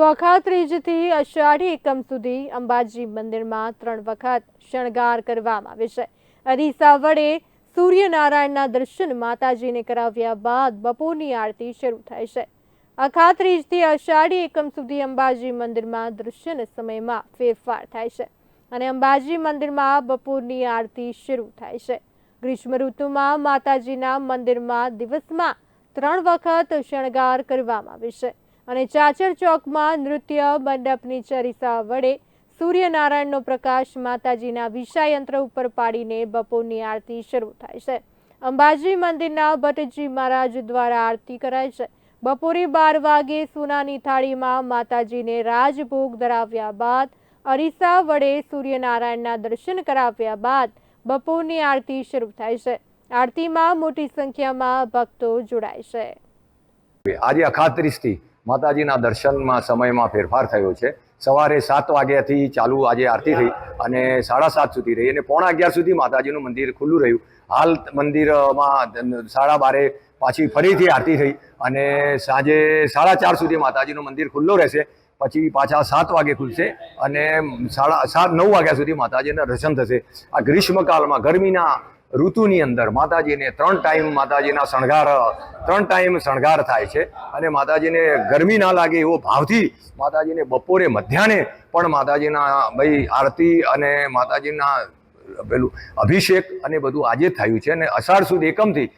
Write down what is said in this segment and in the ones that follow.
તો અખાત્રીજથી અષાઢી એકમ સુધી અંબાજી મંદિરમાં ત્રણ વખત શણગાર કરવામાં આવે છે. અરીસા વડે સૂર્યનારાયણના દર્શન માતાજીને કરાવ્યા બાદ બપોરની આરતી શરૂ થાય છે. અખાત્રીજથી અષાઢી એકમ સુધી અંબાજી મંદિરમાં દર્શન સમયમાં ફેરફાર થાય છે અને અંબાજી મંદિરમાં બપોરની આરતી શરૂ થાય છે. ગ્રીષ્મ ઋતુમાં માતાજીના મંદિરમાં દિવસમાં ત્રણ વખત શણગાર કરવામાં આવે છે. અને ચાચર ચોકમાં નૃત્ય મંડપની ચરીસા વડે સૂર્યનારાયણનો પ્રકાશ માતાજીના વિષાયંત્ર ઉપર પાડીને બપોરની આરતી શરૂ થાય છે. અંબાજી મંદિરના ભટ્ટજી મહારાજ દ્વારા આરતી કરાય છે. બપોરે બાર વાગે સોનાની થાળીમાં માતાજીને રાજભોગ ધરાવ્યા બાદ અરીસા વડે સૂર્યનારાયણના દર્શન કરાવ્યા બાદ બપોરની આરતી શરૂ થાય છે. આરતીમાં મોટી સંખ્યામાં ભક્તો જોડાય છે. આજે અખાત્રીસથી માતાજીના દર્શનમાં સમયમાં ફેરફાર થયો છે. સવારે સાત વાગ્યાથી ચાલુ આજે આરતી થઈ અને સાડા સાત સુધી રહી અને પોણા અગિયાર સુધી માતાજીનું મંદિર ખુલ્લું રહ્યું. હાલ મંદિરમાં સાડા બારે પાછી ફરીથી આરતી થઈ અને સાંજે સાડા ચાર સુધી માતાજીનું મંદિર ખુલ્લું રહેશે. પછી પાછા સાત વાગે ખુલશે અને સાડા સાત નવ વાગ્યા સુધી માતાજીના દર્શન થશે. આ ગ્રીષ્મકાળમાં ગરમીના ઋતુની અંદર માતાજીને ત્રણ ટાઈમ માતાજીના શણગાર, ત્રણ ટાઈમ શણગાર થાય છે. અને માતાજીને ગરમી ના લાગે એવો ભાવથી માતાજીને બપોરે મધ્યાહને પણ માતાજીના ભાઈ આરતી અને માતાજીના પેલું અભિષેક અને બધું આજે થયું છે. અને અષાઢ સુધી એકમથી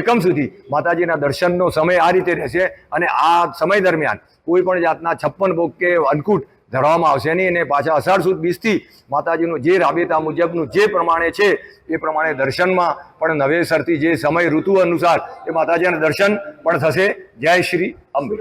એકમ સુધી માતાજીના દર્શનનો સમય આ રીતે રહેશે. અને આ સમય દરમિયાન કોઈ પણ જાતના છપ્પન ભોગ કે અન્નકૂટ ધરવામાં આવશે નહીં અને પાછા અષાઢ સુદ બીસથી માતાજીનું જે રાબેતા મુજબનું જે પ્રમાણે છે, એ પ્રમાણે દર્શનમાં પણ નવેસરથી જે સમય ઋતુ અનુસાર એ માતાજીના દર્શન પણ થશે. જય શ્રી અંબે.